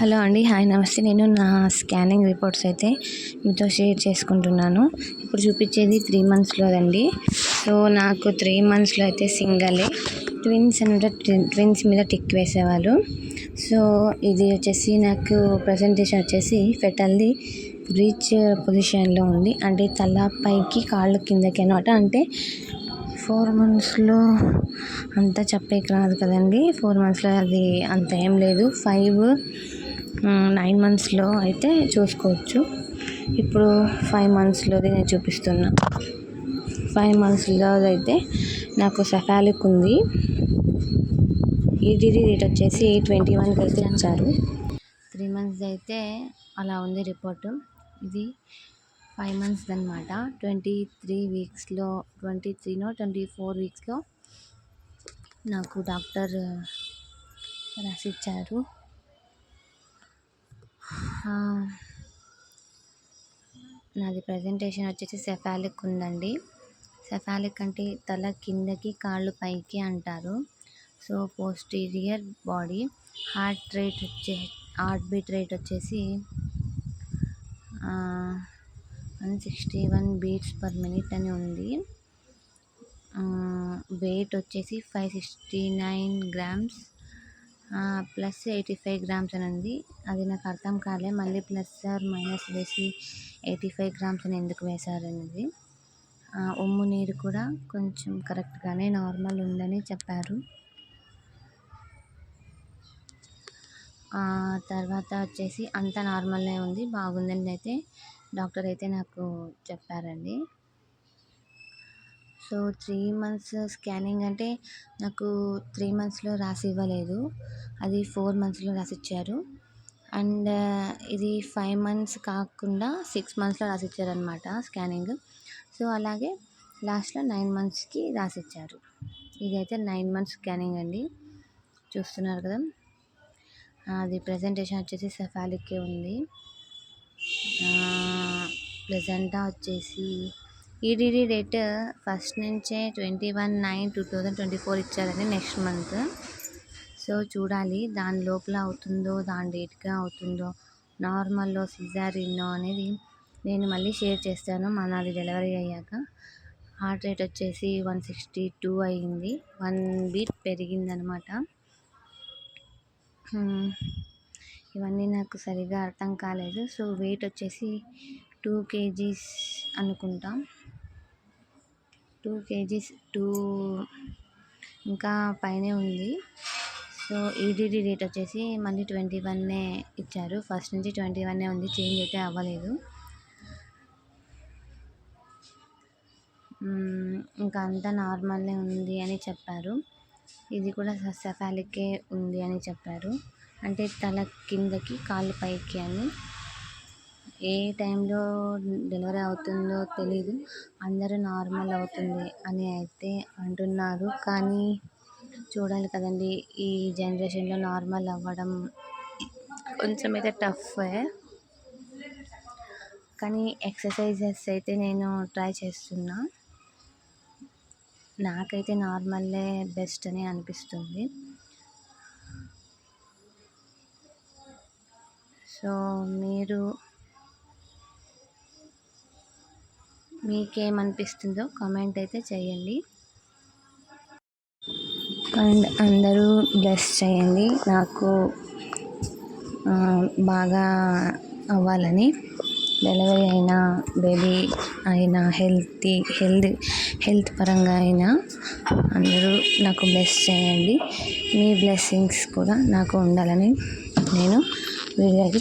Hello అండి hi నమస్తే. నేను నా స్కానింగ్ రిపోర్ట్స్ అయితే మీతో షేర్ చేసుకుంటున్నాను. ఇప్పుడు చూపించేది త్రీ మంత్స్లో అండి సో నాకు త్రీ మంత్స్లో అయితే సింగలే. ట్విన్స్ అనమాట ట్విన్స్ మీద టిక్ వేసేవాళ్ళు. సో ఇది వచ్చేసి నాకు ప్రజెంటేషన్ వచ్చేసి ఫెటల్ది బ్రీచ్ పొజిషన్లో ఉంది. అంటే తల పైకి కాళ్ళు కిందకి అనమాట అంటే ఫోర్ మంత్స్లో అంత చెప్పేకి రాదు కదండి. ఫోర్ మంత్స్లో అది అంత ఏం లేదు. ఫైవ్ నైన్ మంత్స్లో అయితే చూసుకోవచ్చు. ఇప్పుడు ఫైవ్ మంత్స్లోది నేను చూపిస్తున్నా. ఫైవ్ మంత్స్లో అయితే నాకు సఫాలిక్ ఉంది. ఈటీడీ రేట్ వచ్చేసి ట్వంటీ వన్కి అయితే ఇచ్చారు. త్రీ మంత్స్ అయితే అలా ఉంది రిపోర్టు ఇది ఫైవ్ మంత్స్ అనమాట ట్వంటీ త్రీ వీక్స్లో ట్వంటీ త్రీనో ట్వంటీ ఫోర్ వీక్స్లో నాకు డాక్టర్ రాసిచ్చారు. నాది ప్రజెంటేషన్ వచ్చేసి సెఫాలిక్ ఉందండి. సెఫాలిక్ అంటే తల కిందకి కాళ్ళు పైకి అంటారు. So posterior body heart rate వచ్చే హార్ట్ బీట్ రేట్ వచ్చేసి one sixty one beats per minute అని ఉంది. వెయిట్ వచ్చేసి five sixty nine grams plus eighty five grams అని ఉంది అది నాకు అర్థం కాలే. మళ్ళీ ప్లస్ ఆర్ మైనస్ వేసి ఎయిటీ ఫైవ్ గ్రామ్స్ అని ఎందుకు వేశారనేది ఉమ్ము నీరు కూడా కొంచెం కరెక్ట్గానే నార్మల్ ఉందని చెప్పారు. తర్వాత వచ్చేసి అంత నార్మల్నే ఉంది బాగుందని అయితే. డాక్టర్ అయితే నాకు చెప్పారండి. సో త్రీ మంత్స్ స్కానింగ్ అంటే నాకు త్రీ మంత్స్లో రాసి ఇవ్వలేదు. అది ఫోర్ మంత్స్లో రాసి ఇచ్చారు. అండ్ ఇది ఫైవ్ మంత్స్ కాకుండా సిక్స్ మంత్స్లో రాసి ఇచ్చారనమాట స్కానింగ్. సో అలాగే లాస్ట్లో నైన్ మంత్స్కి రాసి ఇచ్చారు. ఇదైతే నైన్ మంత్స్ స్కానింగ్ అండి. చూస్తున్నారు కదా. అది ప్రజెంటేషన్ వచ్చేసి సెఫాలిక్కే ఉంది. ప్రెజెంటా వచ్చేసి ఈడీడీ డేట్ ఫస్ట్ నుంచే twenty one nine two thousand twenty four ఇచ్చారండి నెక్స్ట్ మంత్ సో చూడాలి దాని లోపల అవుతుందో దాని డేట్గా అవుతుందో నార్మల్లో సిజారిన్నో అనేది నేను మళ్ళీ షేర్ చేస్తాను మనది డెలివరీ అయ్యాక. హార్ట్ రేట్ వచ్చేసి వన్ సిక్స్టీ టూ అయ్యింది వన్ బీట్ పెరిగిందనమాట hmm. ఇవన్నీ నాకు సరిగా అర్థం కాలేదు. సో వెయిట్ వచ్చేసి టూ కేజీస్ అనుకుంటాం. టూ కేజీస్ టూ ఇంకా పైనే ఉంది. సో ఈడీడీ రేట్ వచ్చేసి మళ్ళీ ట్వంటీ వన్నే ఇచ్చారు. ఫస్ట్ నుంచి ట్వంటీ వన్నే ఉంది. చేంజ్ అయితే అవ్వలేదు. ఇంకా అంతా నార్మల్నే ఉంది అని చెప్పారు. ఇది కూడా సస్యఫాలికే ఉంది అని చెప్పారు. అంటే తల కిందకి కాళ్ళు పైకి అని. ఏ టైంలో డెలివరీ అవుతుందో తెలీదు. అందరూ నార్మల్ అవుతుంది అని అయితే అంటున్నారు. కానీ చూడాలి కదండి ఈ జనరేషన్లో నార్మల్ అవ్వడం కొంచెం అయితే టఫ్. కానీ ఎక్సర్సైజెస్ అయితే నేను ట్రై చేస్తున్నా. నాకైతే నార్మల్లే బెస్ట్ అని అనిపిస్తుంది. సో మీరు మీకేమనిపిస్తుందో కామెంట్ అయితే చేయండి. అండ్ అందరూ బ్లెస్ చేయండి. నాకు బాగా అవ్వాలని. డెలివరీ అయినా బేబీ అయినా హెల్తీ హెల్త్ హెల్త్ పరంగా అయినా అందరూ నాకు బ్లెస్ చేయండి. మీ బ్లెస్సింగ్స్ కూడా నాకు ఉండాలని నేను వీడియోకి